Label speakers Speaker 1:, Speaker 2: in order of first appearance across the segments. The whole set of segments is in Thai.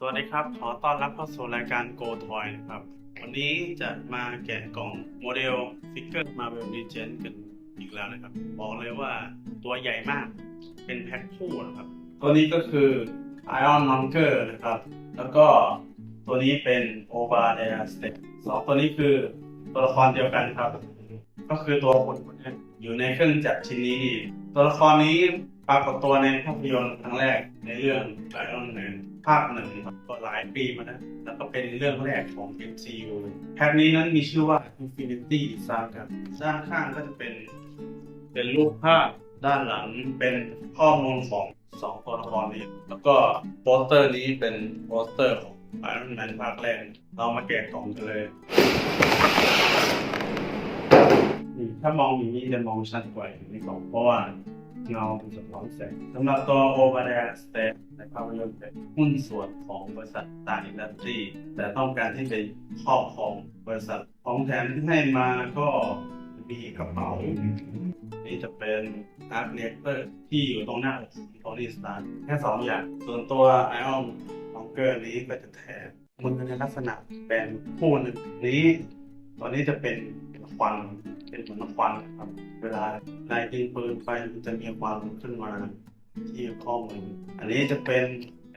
Speaker 1: สวัสดีครับ ขอต้อนรับเข้าสู่รายการ Go Toy นะครับ วันนี้จะมาแกะกล่องโมเดลฟิกเกอร์ Marvel Legends กันอีกแล้วนะครับ บอกเลยว่าตัวใหญ่มาก เป็นแพ็คคู่นะครับ ตัวนี้ก็คือ Iron Monger นะครับ แล้วก็ตัวนี้เป็น o b a d a s t e p สองตัวนี้คือตัวละครเดียวกันครับ ก็คือตัวคนคนนี้อยู่ในเครื่องจักรชิ้นนี้ ตัวละครนี้ ปรากฏตัวในภาพยนตร์ครั้งแรกในเรื่อง Iron Man ภาคหนึ่งก็หลายปีมาแล้วแล้วก็เป็นเรื่องแรกของ MCU แพ็คนี้นั้นมีชื่อว่า Infinity Saga ด้านข้างก็จะเป็น เป็นรูปภาพด้านหลังเป็นข้อมูลของสองตัวละครนี้ แล้วก็โปสเตอร์นี้เป็นโปสเตอร์ของ Iron Man ภาคแรกเรามาแกะกล่องกันเลยถ้ามองอย่างนี้จะมองชัดกว่าในกล่องเพราะว่า เงามันสะท้อนแสงสำหรับตัวโอเวอร์เดนสเตในภาพยนตร์เป็นหุ้นส่วนของบริษัทต่างอินดัสทรีแต่ต้องการที่จะครอบครองบริษัทของแถมที่ให้มาก็มีกระเป๋า นี่จะเป็นอาร์ตเนเตอร์ที่อยู่ตรงหน้าอกของโทนี่สตาร์แค่สองอย่าง ส่วนตัวไอออนของเกอร์นี้ก็จะแถมมือในลักษณะเป็นคู่หนึ่งนี้ตัวนี้จะเป็น ควันเป็นเหมือนควันครับ เวลานายยิงปืนไปมันจะมีควันขึ้นมาที่ข้อมืออันนี้จะเป็น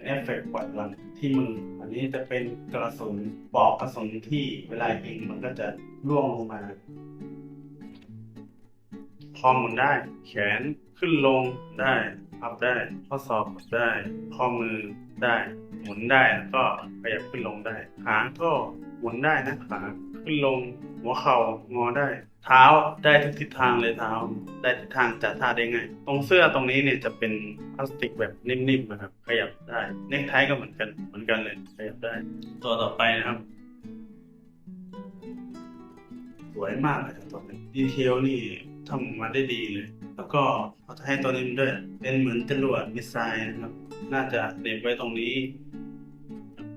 Speaker 1: เอฟเฟกต์ปล่อยพลังที่มืออันนี้จะเป็นกระสุนปอกกระสุนที่เวลายิงมันก็จะร่วงลงมาคอหมุนได้ แขนขึ้นลงได้พับได้ ข้อศอกได้ ข้อมือได้ หมุนได้แล้วก็ขยับขึ้นลงได้ขาก็หมุนได้นะขา ขึ้นลง หัวเข่างอได้ เท้าได้ทุกทิศทางเลยเท้า ได้ทิศทางจัดท่าได้ง่ายตรงเสื้อตรงนี้เนี่ยจะเป็นพลาสติกแบบนิ่มๆนะครับ ขยับได้เนคไทก็เหมือนกันเหมือนกันเลยขยับได้ ตัวต่อไปนะครับ สวยมากเลยครับตัวนี้ดีเทลนี่ทำออกมาได้ดีเลย แล้วก็เขาจะให้ตัวนี้ด้วย เป็นเหมือนจรวดมิสไซล์นะครับ น่าจะเด็บไว้ตรงนี้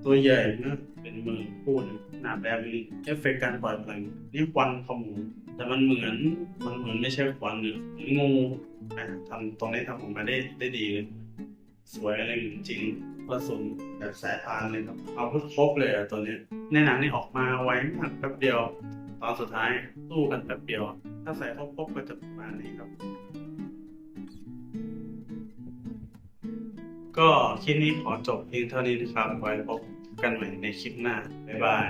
Speaker 1: ตัวใหญ่นะเป็นมือพูดหนาแบบนี้เอฟเฟกต์การปล่อยพลังนี่ควันขโมูแต่มันเหมือนมันเหมือนไม่ใช่ควันหรืองูนะทำตรงนี้ทำออกมาได้ได้ดีเลยสวยอะไรเหมือนจริงผสมแบบสายพานเลยครับ เอาพุทครบเลยอะตัวนี้ในหนังนี่ออกมาไวมากแป๊บเดียว ตอนสุดท้ายสู้กันแป๊บเดียว ถ้าใส่ครบๆก็จะประมาณนี้ครับ ก็คลิปนี้ขอจบเพียงเท่านี้นะครับไว้พบ กันใหม่ในคลิปหน้า บ๊ายบาย